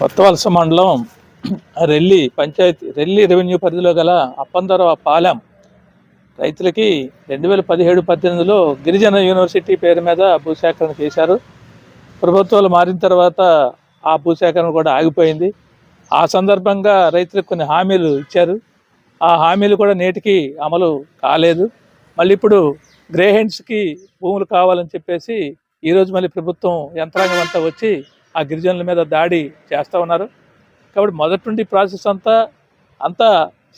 కొత్త వలస మండలం రెల్లి పంచాయతీ రెల్లి రెవెన్యూ పరిధిలో గల అప్పందరవ పాలెం రైతులకి రెండు వేల పదిహేడు పద్దెనిమిదిలో గిరిజన యూనివర్సిటీ పేరు మీద భూసేకరణ చేశారు. ప్రభుత్వాలు మారిన తర్వాత ఆ భూసేకరణ కూడా ఆగిపోయింది. ఆ సందర్భంగా రైతులకు కొన్ని హామీలు ఇచ్చారు. ఆ హామీలు కూడా నేటికి అమలు కాలేదు. మళ్ళీ ఇప్పుడు గ్రేహెండ్స్కి భూములు కావాలని చెప్పేసి ఈరోజు మళ్ళీ ప్రభుత్వం యంత్రాంగం అంతా వచ్చి ఆ గిరిజనుల మీద దాడి చేస్తూ ఉన్నారు. కాబట్టి మొదటి నుండి ప్రాసెస్ అంతా అంతా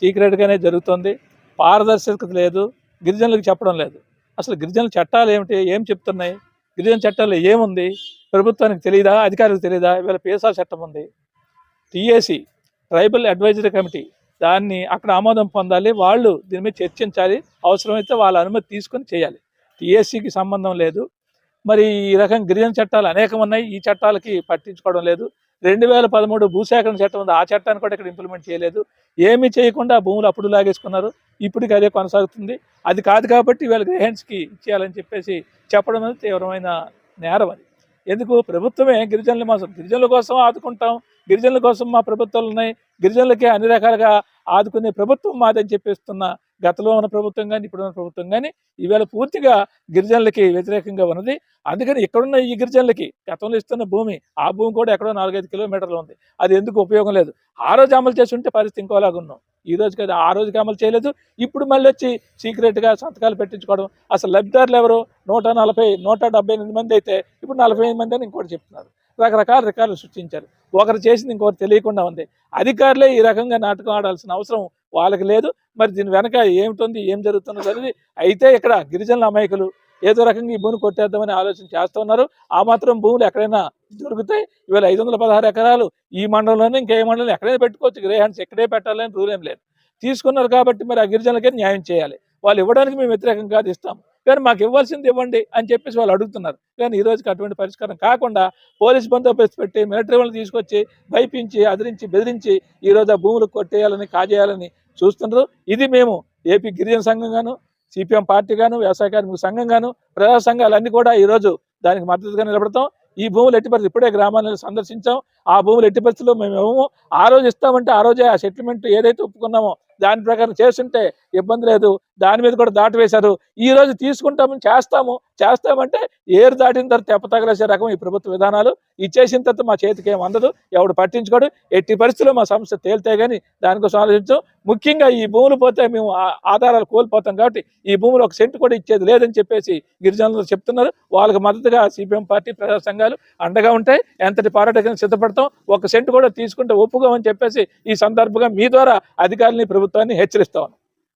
సీక్రెట్గానే జరుగుతుంది. పారదర్శకత లేదు గిరిజనులకు చెప్పడం లేదు. అసలు గిరిజనుల చట్టాలు ఏమిటి ఏం చెప్తున్నాయి గిరిజన చట్టాలు ఏముంది ప్రభుత్వానికి తెలియదా అధికారులకు తెలియదా ఇవాళ పేసా చట్టం ఉంది. టీఏసీ ట్రైబల్ అడ్వైజరీ కమిటీ దాన్ని అక్కడ ఆమోదం పొందాలి వాళ్ళు దీని మీద చర్చించాలి అవసరమైతే వాళ్ళ అనుమతి తీసుకొని చేయాలి. టీఎస్సీకి సంబంధం లేదు మరి ఈ రకం గిరిజన చట్టాలు అనేకం ఉన్నాయి. ఈ చట్టాలకి పట్టించుకోవడం లేదు. రెండు వేల పదమూడు భూసేకరణ చట్టం ఉంది. ఆ చట్టాన్ని కూడా ఇక్కడ ఇంప్లిమెంట్ చేయలేదు. ఏమీ చేయకుండా భూములు అప్పుడు లాగేసుకున్నారు ఇప్పటికి అదే కొనసాగుతుంది. అది కాదు కాబట్టి వీళ్ళ గ్రహెండ్స్కి ఇచ్చేయాలని చెప్పేసి చెప్పడం అనేది తీవ్రమైన నేరం అది. ఎందుకు? ప్రభుత్వమే గిరిజనుల కోసం గిరిజనుల కోసం ఆదుకుంటాం. గిరిజనుల కోసం మా ప్రభుత్వాలు ఉన్నాయి. గిరిజనులకే అన్ని రకాలుగా ఆదుకునే ప్రభుత్వం మాదని చెప్పేస్తున్న గతంలో ఉన్న ప్రభుత్వం కానీ ఇప్పుడున్న ప్రభుత్వం కానీ ఈవేళ పూర్తిగా గిరిజనులకి వ్యతిరేకంగా ఉన్నది. అందుకని ఇక్కడున్న ఈ గిరిజనులకి గతంలో ఇస్తున్న భూమి ఆ భూమి కూడా ఎక్కడో నాలుగైదు కిలోమీటర్లు ఉంది. అది ఎందుకు ఉపయోగం లేదు? ఆ రోజు అమలు చేసి ఉంటే పరిస్థితి ఇంకోలాగా ఉన్నాం. ఈ రోజు కదా ఆ రోజుకి అమలు చేయలేదు. ఇప్పుడు మళ్ళీ వచ్చి సీక్రెట్గా సంతకాలు పెట్టించుకోవడం. అసలు లబ్ధిదారులు ఎవరు? నూట నలభై నూట డెబ్బై ఎనిమిది మంది అయితే ఇప్పుడు నలభై ఎనిమిది మంది అని ఇంకోటి చెప్తున్నారు. రకరకాల రికార్డులు సృష్టించారు. ఒకరు చేసింది ఇంకొకరు తెలియకుండా ఉంది. అధికారులే ఈ రకంగా నాటకం ఆడాల్సిన అవసరం వాళ్ళకి లేదు. మరి దీని వెనక ఏమిటుంది? ఏం జరుగుతున్నది అనేది అయితే ఇక్కడ గిరిజనుల అమాయకులు ఏదో రకంగా ఈ భూమిని కొట్టేద్దామని ఆలోచన చేస్తున్నారు ఆ మాత్రం భూములు ఎక్కడైనా దొరుకుతాయి. ఇవాళ ఐదు వందల పదహారు ఎకరాలు ఈ మండలంలోనే ఇంకే మండలం ఎక్కడైనా పెట్టుకోవచ్చు. గ్రే హ్యాండ్స్ ఎక్కడే పెట్టాలని రూల్ ఏం లేదు. తీసుకున్నారు కాబట్టి మరి ఆ గిరిజనులకే న్యాయం చేయాలి. వాళ్ళు ఇవ్వడానికి మేము వ్యతిరేకం కాదు ఇస్తాం కానీ మాకు ఇవ్వాల్సింది ఇవ్వండి అని చెప్పేసి వాళ్ళు అడుగుతున్నారు. కానీ ఈ రోజుకి అటువంటి పరిష్కారం కాకుండా పోలీస్ బందోబస్తు పెట్టి మిలిటరీ వాళ్ళని తీసుకొచ్చి భయపించి అదిరించి బెదిరించి ఈ రోజు ఆ భూములు కొట్టేయాలని కాజేయాలని చూస్తున్నారు. ఇది మేము ఏపీ గిరిజన సంఘంగాను సిపిఎం పార్టీ గాను వ్యవసాయ కార్మిక సంఘం గాను ప్రజా సంఘాలన్నీ కూడా ఈరోజు దానికి మద్దతుగా నిలబడతాం. ఈ భూములు ఎట్టి పరిస్థితి ఇప్పుడే గ్రామాలను సందర్శించాం. ఆ భూములు ఎట్టి పరిస్థితుల్లో మేము ఇవ్వము. ఆ రోజు ఇస్తామంటే ఆ రోజే ఆ సెటిల్మెంట్ ఏదైతే ఒప్పుకున్నామో దాని ప్రకారం చేస్తుంటే ఇబ్బంది లేదు. దాని మీద కూడా దాటి వేశారు. ఈ రోజు తీసుకుంటాము చేస్తాము. చేస్తామంటే ఏరు దాటిన తర్వాత తెప్ప తగలేసే రకం ఈ ప్రభుత్వ విధానాలు. ఇచ్చేసిన తర్వాత మా చేతికి ఏం అందదు. ఎవడు పట్టించుకోడు. ఎట్టి పరిస్థితుల్లో మా సమస్య తేలితే కానీ దానికోసం ఆలోచించాం. ముఖ్యంగా ఈ భూములు పోతే మేము ఆ- ఆధారాలు కోల్పోతాం కాబట్టి ఈ భూములు ఒక సెంటు కూడా ఇచ్చేది లేదని చెప్పేసి గిరిజనులు చెప్తున్నారు. వాళ్ళకి మద్దతుగా సిపిఎం పార్టీ ప్రజా సంఘాలు అండగా ఉంటాయి. ఎంతటి పోరాటం సిద్ధపడతాం. ఒక సెంటు కూడా తీసుకుంటే ఒప్పుకోమని చెప్పేసి ఈ సందర్భంగా మీ ద్వారా అధికారులని ప్రభుత్వం ప్రభుత్వాన్ని హెచ్చరిస్తాం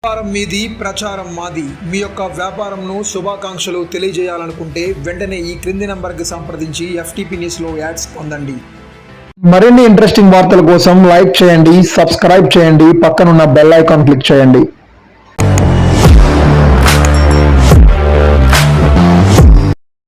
వ్యాపారం మీది ప్రచారం మాది. మీ యొక్క వ్యాపారంను శుభాకాంక్షలు తెలియజేయాలనుకుంటే వెంటనే ఈ క్రింది నంబర్కి సంప్రదించి ఎఫ్టీపీ న్యూస్లో యాడ్స్ పొందండి. మరిన్ని ఇంట్రెస్టింగ్ వార్తల కోసం లైక్ చేయండి సబ్స్క్రైబ్ చేయండి పక్కనున్న బెల్ ఐకాన్ క్లిక్ చేయండి.